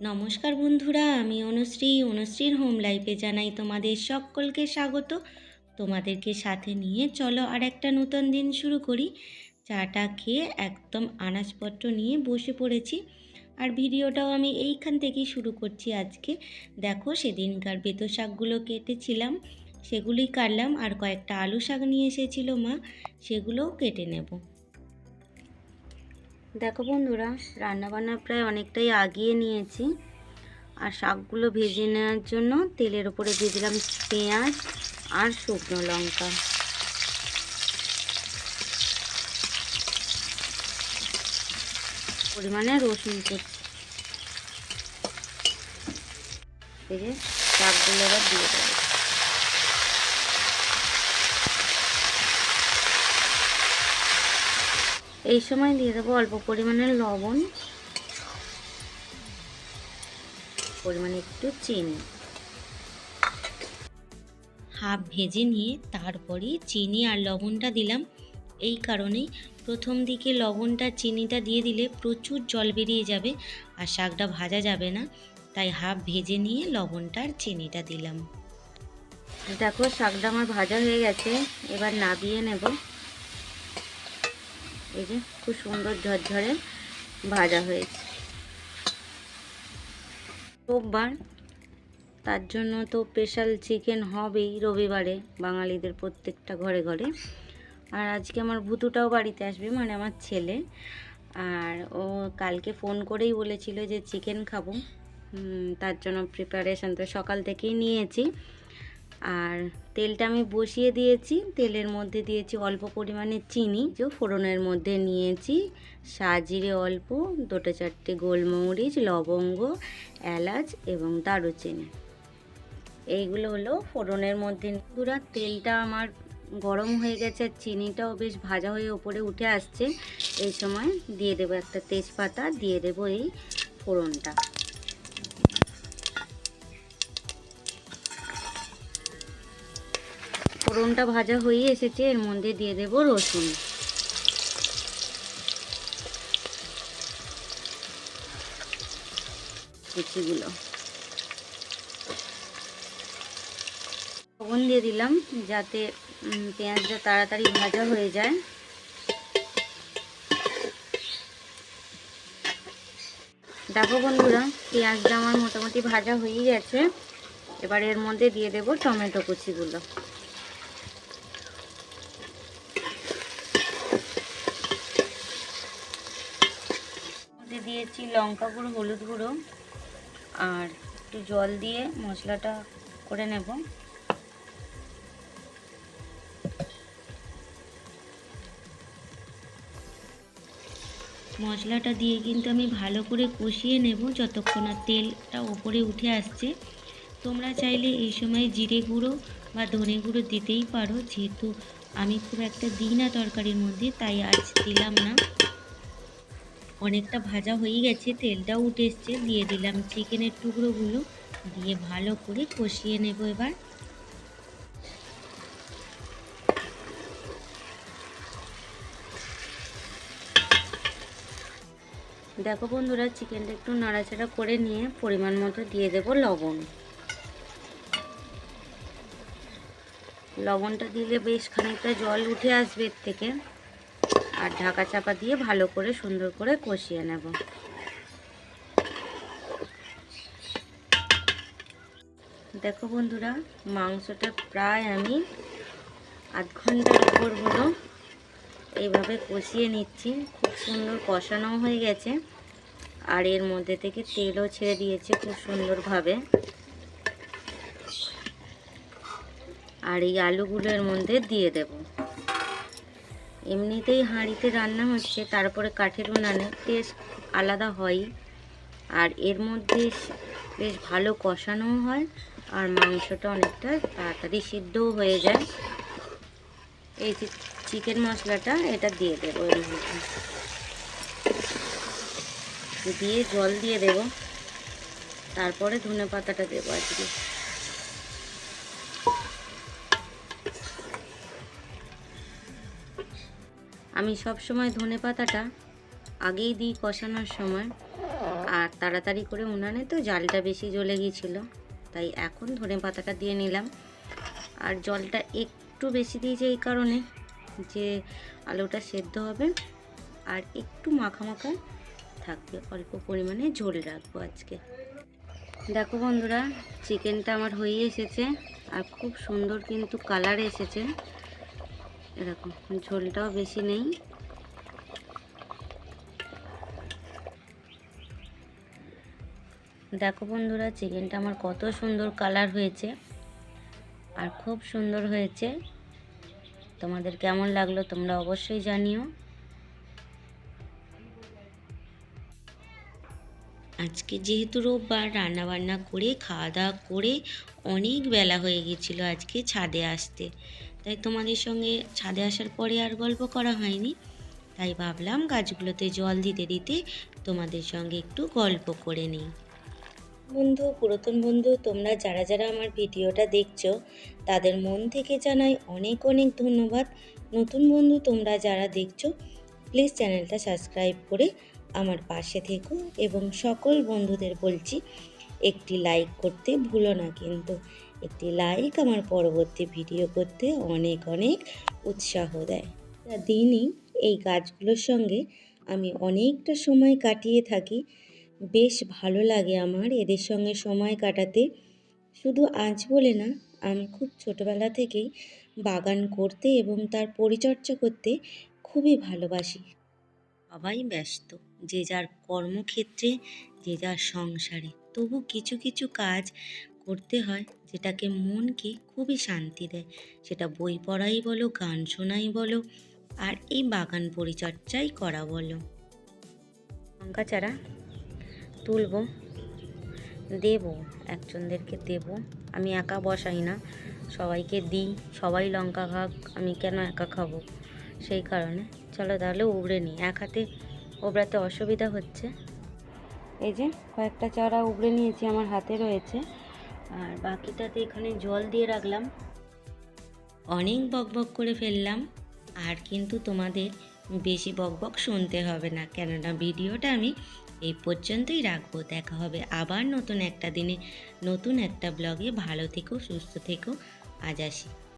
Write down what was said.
নমস্কার বন্ধুরা, আমি অনুশ্রী। অনুশ্রীর হোম লাইফে জানাই তোমাদের সকলকে স্বাগত। তোমাদেরকে সাথে নিয়ে চলো আর একটা নতুন দিন শুরু করি। চাটা খেয়ে একদম আনাজপত্র নিয়ে বসে পড়েছি। আর ভিডিওটাও আমি এইখান থেকেই শুরু করছি আজকে। দেখো, সেদিনকার বেতো শাকগুলো কেটেছিলাম সেগুলি কাটলাম। আর কয়েকটা আলু শাক নিয়ে এসেছিল মা, সেগুলোও কেটে নেব। দেখো বন্ধুরা, রান্নাবান্না প্রায় অনেকটাই আগিয়ে নিয়েছি। আর শাকগুলো ভেজে নেওয়ার জন্য তেলের ওপরে দিয়ে দিলাম পেঁয়াজ আর শুকনো লঙ্কা। পরিমাণে রসুন করছি শাকগুলো এবার দিয়ে দেবো। এই সময় দিয়ে দেবো অল্প পরিমাণে লবণ, পরিমাণে একটু চিনি। হাফ ভেজে নিয়ে তারপরে চিনি আর লবণটা দিলাম। এই কারণেই প্রথম দিকে লবণটা, চিনিটা দিয়ে দিলে প্রচুর জল বেরিয়ে যাবে আর শাকটা ভাজা যাবে না। তাই হাফ ভেজে নিয়ে লবণটা আর চিনিটা দিলাম। দেখো শাকটা আমার ভাজা হয়ে গেছে, এবার নাবিয়ে নেব। এই যে খুব সুন্দর ঝরঝরে ভাজা হয়েছে। রোববার, তার জন্য তো স্পেশাল চিকেন হবেই রবিবারে বাঙালিদের প্রত্যেকটা ঘরে ঘরে। আর আজকে আমার ভুতুটাও বাড়িতে আসবে মানে আমার ছেলে। আর ও কালকে ফোন করেই বলেছিল যে চিকেন খাব। তার জন্য প্রিপারেশান তো সকাল থেকেই নিয়েছি। আর তেলটা আমি বসিয়ে দিয়েছি। তেলের মধ্যে দিয়েছি অল্প পরিমাণে চিনি। যে ফোড়নের মধ্যে নিয়েছি সাজিরে অল্প দুটো চারটে গোলমরিচ, লবঙ্গ, এলাচ এবং দারুচিনি। এইগুলো হলো ফোড়নের মধ্যে। পুরা তেলটা আমার গরম হয়ে গেছে, আর চিনিটাও বেশ ভাজা হয়ে ওপরে উঠে আসছে। এই সময় দিয়ে দেবো একটা তেজপাতা, দিয়ে দেবো এই ফোড়নটা। ফোড়নটা ভাজা হয়ে এসেছে, এর মধ্যে দিয়ে দেব রসুন। কুচিগুলো। লবণ দিয়ে দিলাম, যাতে পেঁয়াজটা তাড়াতাড়ি ভাজা হয়ে যায়। দেখো বন্ধুরা, পেঁয়াজটা আমার মোটামুটি ভাজা হয়ে গেছে। এবার এর মধ্যে দিয়ে দেব টমেটো কুচিগুলো। দিয়েছি লঙ্কা গুঁড়ো, হলুদ গুঁড়ো আর একটু জল দিয়ে মশলাটা করে নেব। মশলাটা দিয়ে কিন্তু আমি ভালো করে কষিয়ে নেব যতক্ষণ না তেলটা ওপরে উঠে আসছে। তোমরা চাইলে এই সময় জিরে গুঁড়ো বা ধনে গুঁড়ো দিতেই পারো, যেহেতু আমি খুব একটা দিই না তরকারির মধ্যে, তাই আজ দিলাম না। অনেকটা ভাজা হয়ে গেছে, তেলটাও উঠে এসছে। দিয়ে দিলাম চিকেনের টুকরোগুলো, দিয়ে ভালো করে কষিয়ে নেব এবার। দেখো বন্ধুরা, চিকেনটা একটু নাড়াচাড়া করে নিয়ে পরিমাণ মতো দিয়ে দেব লবণ। লবণটা দিলে বেশ খানিকটা জল উঠে আসবে এর থেকে। আর ঢাকা চাপা দিয়ে ভালো করে সুন্দর করে কষিয়ে নেব। দেখো বন্ধুরা, মাংসটা প্রায় আমি আধ ঘণ্টার উপর হলো এইভাবে কষিয়ে নিচ্ছি। খুব সুন্দর কষানো হয়ে গেছে। আর এর মধ্যে থেকে তেলও ছেড়ে দিয়েছে খুব সুন্দরভাবে। আর এই আলুগুলো এর মধ্যে দিয়ে দেব। এমনিতেই হাঁড়িতে রান্না হচ্ছে, তারপরে কাঠের উনানে টেস্ট আলাদা হয়। আর এর মধ্যে বেশ ভালো কষানোও হয় আর মাংসটা অনেকটা তাড়াতাড়ি সিদ্ধও হয়ে যায়। এই চিকেন মশলাটা, এটা দিয়ে দেবো এর মধ্যে। দিয়ে জল দিয়ে দেব। তারপরে ধনে পাতাটা দেবো আজকে। আমি সব সময় ধনে পাতাটা আগেই দিই কষানোর সময়। আর তাড়াতাড়ি করে উনানে তো জালটা বেশি জ্বলে গিয়েছিল, তাই এখন ধনে পাতাটা দিয়ে নিলাম। আর জলটা একটু বেশি দিয়েছি এই কারণে যে আলুটা সেদ্ধ হবে। আর একটু মাখা মাখা থাকবে, অল্প পরিমাণে ঝোল রাখব আজকে। দেখো বন্ধুরা, চিকেনটা আমার হয়ে এসেছে, আর খুব সুন্দর কিন্তু কালার এসেছে। এরকম, ঝোলটাও বেশি নেই। দেখো বন্ধুরা, চিকেনটা আমার কত সুন্দর কালার হয়েছে আর খুব সুন্দর হয়েছে। তোমাদের কেমন লাগল তোমরা অবশ্যই জানিও। আজকে যেহেতু রোববার রান্না বান্না করে, খাওয়া দাওয়া করে অনেক বেলা হয়ে গেছিল আজকে ছাদে আসতে। তাই তোমাদের সঙ্গে ছাদে আসার পরে আর গল্প করা হয়নি। তাই ভাবলাম গাছগুলোতে জল দিতে দিতে তোমাদের সঙ্গে একটু গল্প করে নিই। বন্ধু, পুরাতন বন্ধু, তোমরা যারা যারা আমার ভিডিওটা দেখছ, তাদের মন থেকে জানাই অনেক অনেক ধন্যবাদ। নতুন বন্ধু তোমরা যারা দেখছ প্লিজ চ্যানেলটা সাবস্ক্রাইব করে আমার পাশে থেকো এবং সকল বন্ধুদের বলছি, একটি লাইক করতে ভুলো না কিন্তু। একটি লাইক আমার পরবর্তী ভিডিও করতে অনেক অনেক উৎসাহ দেয়। তা দিনই এই গাছগুলোর সঙ্গে আমি অনেকটা সময় কাটিয়ে থাকি। বেশ ভালো লাগে আমার এদের সঙ্গে সময় কাটাতে। শুধু আজ বলে না, আমি খুব ছোটোবেলা থেকেই বাগান করতে এবং তার পরিচর্যা করতে খুবই ভালোবাসি। সবাই ব্যস্ত, যে যার কর্মক্ষেত্রে, যে যার সংসারে, তবু কিছু কিছু কাজ করতে হয়, যেটাকে মনকে খুবই শান্তি দেয়। সেটা বই পড়াই বলো, গান শোনাই বলো, আর এই বাগান পরিচর্যাই করা বলো। লঙ্কা চারা তুলব, দেব, একজনদেরকে দেব। আমি একা বসাই না, সবাইকে দিই, সবাই লঙ্কা খাক, আমি কেন একা খাব? সেই কারণে। চলো তাহলে উবড়ে নিই। এক হাতে ওবড়াতে অসুবিধা হচ্ছে। এই যে কয়েকটা চারা উবড়ে নিয়েছি, আমার হাতে রয়েছে। আর বাকিটাতে এখানে জল দিয়ে রাখলাম। অনেক বকবক করে ফেললাম, আর কিন্তু তোমাদের বেশি বকবক শুনতে হবে না। কেননা ভিডিওটা আমি এই পর্যন্তই রাখব। দেখা হবে আবার নতুন একটা দিনে, নতুন একটা ব্লগে। ভালো থেকো, সুস্থ থেকো। আজ আসি।